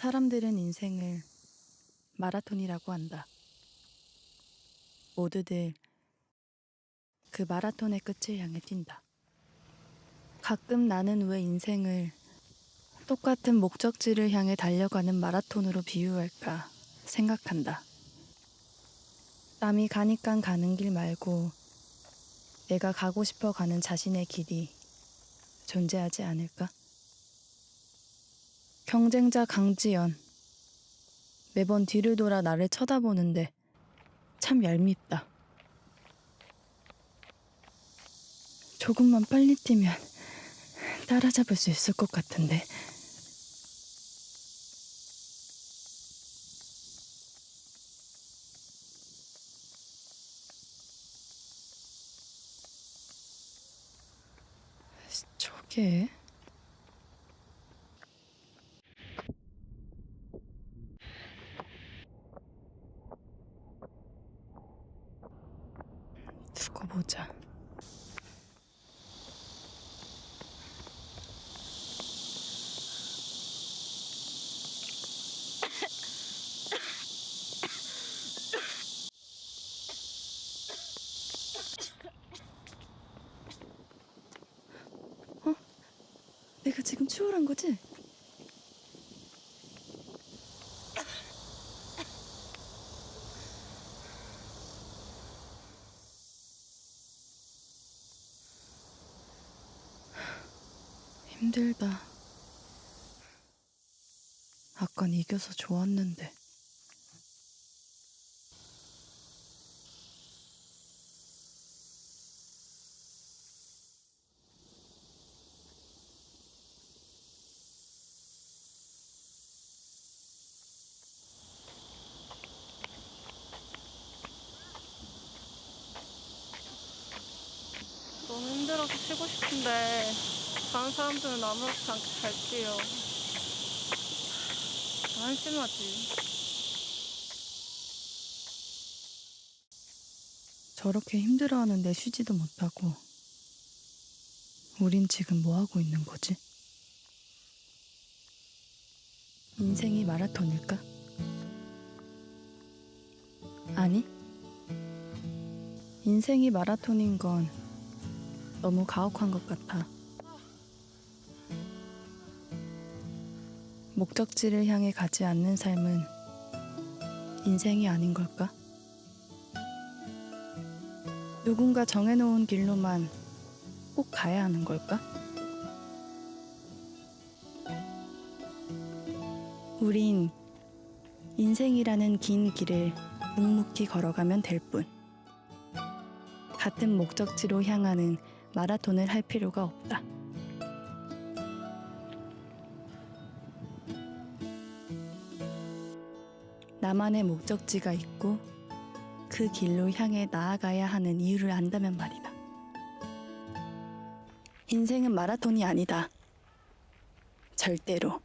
사람들은 인생을 마라톤이라고 한다. 모두들 그 마라톤의 끝을 향해 뛴다. 가끔 나는 왜 인생을 똑같은 목적지를 향해 달려가는 마라톤으로 비유할까 생각한다. 남이 가니깐 가는 길 말고 내가 가고 싶어 가는 자신의 길이 존재하지 않을까? 경쟁자 강지연. 매번 뒤를 돌아 나를 쳐다보는데 참 얄밉다. 조금만 빨리 뛰면 따라잡을 수 있을 것 같은데. 저게 두고 보자. 어? 내가 지금 추월한 거지? 힘들다. 아깐 이겨서 좋았는데. 너무 힘들어서 쉬고 싶은데 사람들은 아무렇지 않게 잘 뛰어. 한심하지. 저렇게 힘들어하는데 쉬지도 못하고. 우린 지금 뭐 하고 있는 거지? 인생이 마라톤일까? 아니. 인생이 마라톤인 건 너무 가혹한 것 같아. 목적지를 향해 가지 않는 삶은 인생이 아닌 걸까? 누군가 정해놓은 길로만 꼭 가야 하는 걸까? 우린 인생이라는 긴 길을 묵묵히 걸어가면 될 뿐. 같은 목적지로 향하는 마라톤을 할 필요가 없다. 나만의 목적지가 있고 그 길로 향해 나아가야 하는 이유를 안다면 말이다. 인생은 마라톤이 아니다. 절대로.